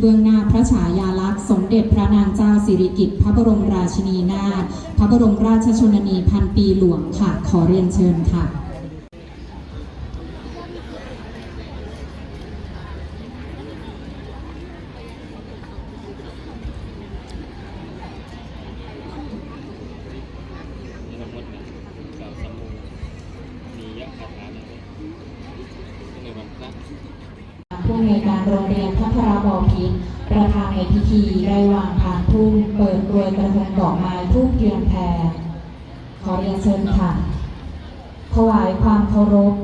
เบื้องหน้าพระฉายาลักษณ์สมเด็จพระนางเจ้าสิริกิติ์พระบรมราชินีนาถพระบรมราชชนนีพันปีหลวงค่ะ ขอเรียนเชิญค่ะมียะคาถาเนี่ยในวันพระ ผู้อำนวยการโรงเรียนพัทรบอพิษประธานในพิธีได้วางพานพุ่มเปิดกรวยกระทงดอกไม้ทุ่งเทียนแพรขอเรียนเชิญค่ะถวายความเคารพ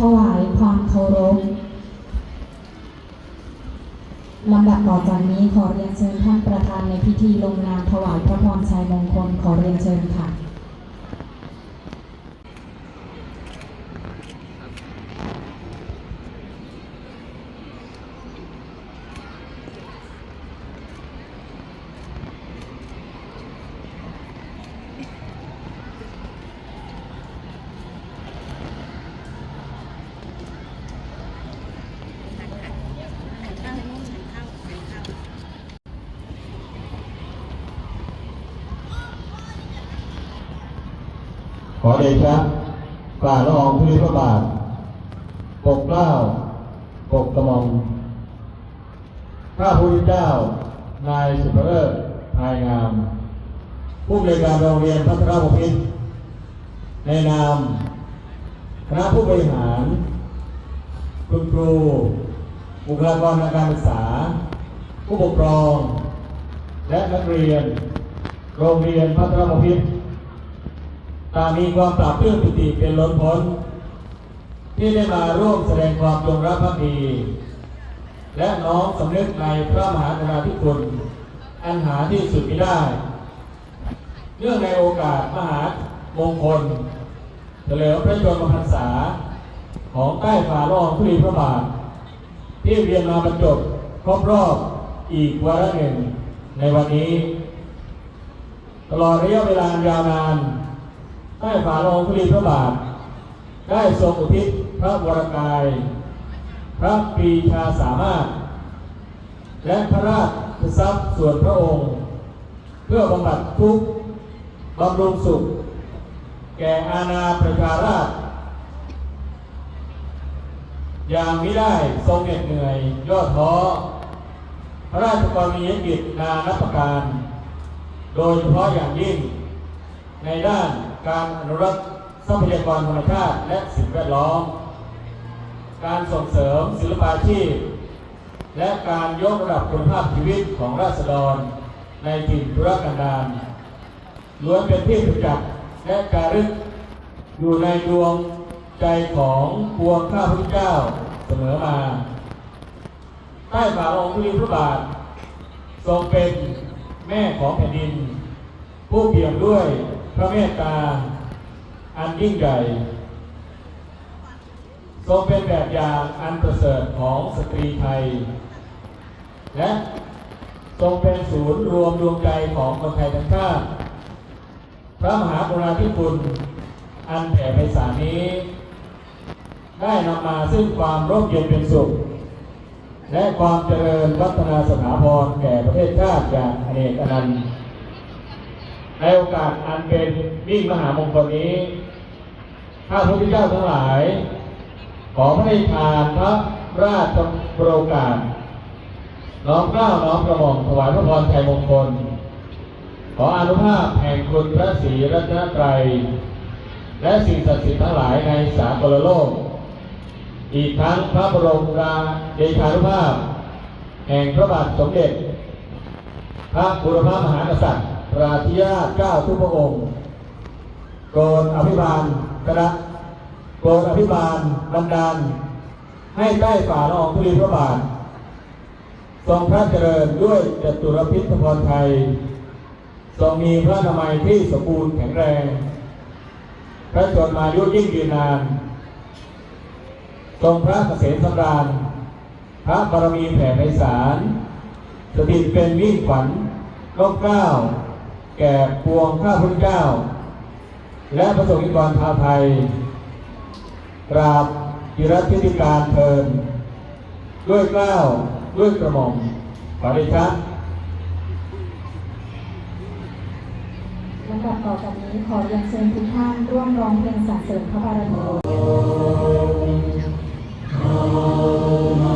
ถวายความเคารพลำดับต่อจากนี้ขอเรียนเชิญท่านประธานในพิธีลงนามถวายพระพรชัยมงคลขอเรียนเชิญค่ะ ข อเดชะฝ่าละอองธุลีพระบาท ปกเกล้า ปกกระหม่อมข้าพระพุทธเจ้า นายสุภเลิศภายงาม ผู้บริการโรงเรียนพัฒนาบพิตรในนามคณะผู้บริหาร คุณครูบุคลากรทางการศึกษา ผู้ปกครอง และนักเรียน โรงเรียนพัฒนาบพิตร ต่างมีความปราบปลื้มปิติเป็นล้นพ้น ที่ได้มาร่วมแสดงความจงรักภักดี และน้อมสำนึกในพระมหากรุณาธิคุณ อันหาที่สุดมิได้ เนื่องในโอกาสมหามงคลเฉลิมพระชนมพรรษา ของใต้ฝ่าละองธุลีพระบาท ที่เรียนมาบรรจบครบรอบอีกวาระหนึ่งในวันนี้ ตลอดระยะเวลายาวนาน ใต้ฝ่าละองธุลีพระบาท ได้ทรงอุทิศพระวรกาย พระปีชาสามารถ และพระราชทรัพย์ส่วนพระองค์ เพื่อบำบัดทุกข์บำรุงสุข แก่อาณาประชาราชอย่างไมิได้ทรงเหน็ดเหนื่อยย่อท้อ พระราชกรณียกิจนานับประการ โดยเฉพาะอย่างยิ่งในด้าน การอนุรักษ์ทรัพยากรธรรมชาติและสิ่งแวดล้อม การส่งเสริมศิลปาชีพ และการยกระดับคุณภาพชีวิตของราษฎร ในถิ่นธุรกันดารล้วนเป็นที่ประจักษ์และการึกอยู่ในดวงใจของปวงข้าพเจ้าเสมอมา ใต้ฝ่าองค์ุลีพระบาท ทรงเป็นแม่ของแผ่นดิน ผู้เปี่ยมด้วย ระเมตตา อันยิ่งใหญ่ทรงเป็นแบบอย่างอันประเสริฐของสตรีไทย และทรงเป็นศูนย์รวมดวงใจของคนไทยทั้งชาติพระมหากรุณาธิคุณอันแผ่ไพศาลนี้ ได้นำมาซึ่งความร่มเย็นเป็นสุข และความเจริญวัฒนาสถาพรแก่ประเทศชาติอย่างอเนกอนันต์ ในโอกาสอันเป็นมิ่งมหามงคลนี้ ข้าพุทธเจ้าทั้งหลาย ขอพระทานพระราชโปรกาสน้อมเกล้าน้อมกระหม่อมถวายพระพรชัยมงคล ขออนุภาพแห่งคุณพระศรีรัตนตรัย และสิ่งศักดิ์สิทธิ์ทั้งหลายในสากลโลก อีกทั้งพระบรมราเดชานุภาพ แห่งพระบาทสมเด็จ พระบุรพมหากษัตริย์ ราธิราเก้าทุกพระองค์โกรอภิบาลกระโกรอภิบาลบันดาล ให้ใต้ฝ่าละอองธุลีพระบาท ทรงพระเจริญด้วยจตุรพิธพรไทย ทรงมีพระนามัยที่สมบูรณ์แข็งแรง พระชนมายุยิ่งยืนนาน ทรงพระเกษมสำราญ พระบารมีแผ่ไพศาลสถิตเป็นมิ่งขวัญร่มเกล้า แก่ปวงข้าพุทธเจ้า และประสงค์นิกรชาวไทยกราบกิรติธิการเทินด้วยเกล้าวด้วยกระหม่อมขอได้ชัดลำดับต่อจากนี้ขอเรียนเชิญทุกท่านร่วมร้องเพลงสรรเสริญพระบารมี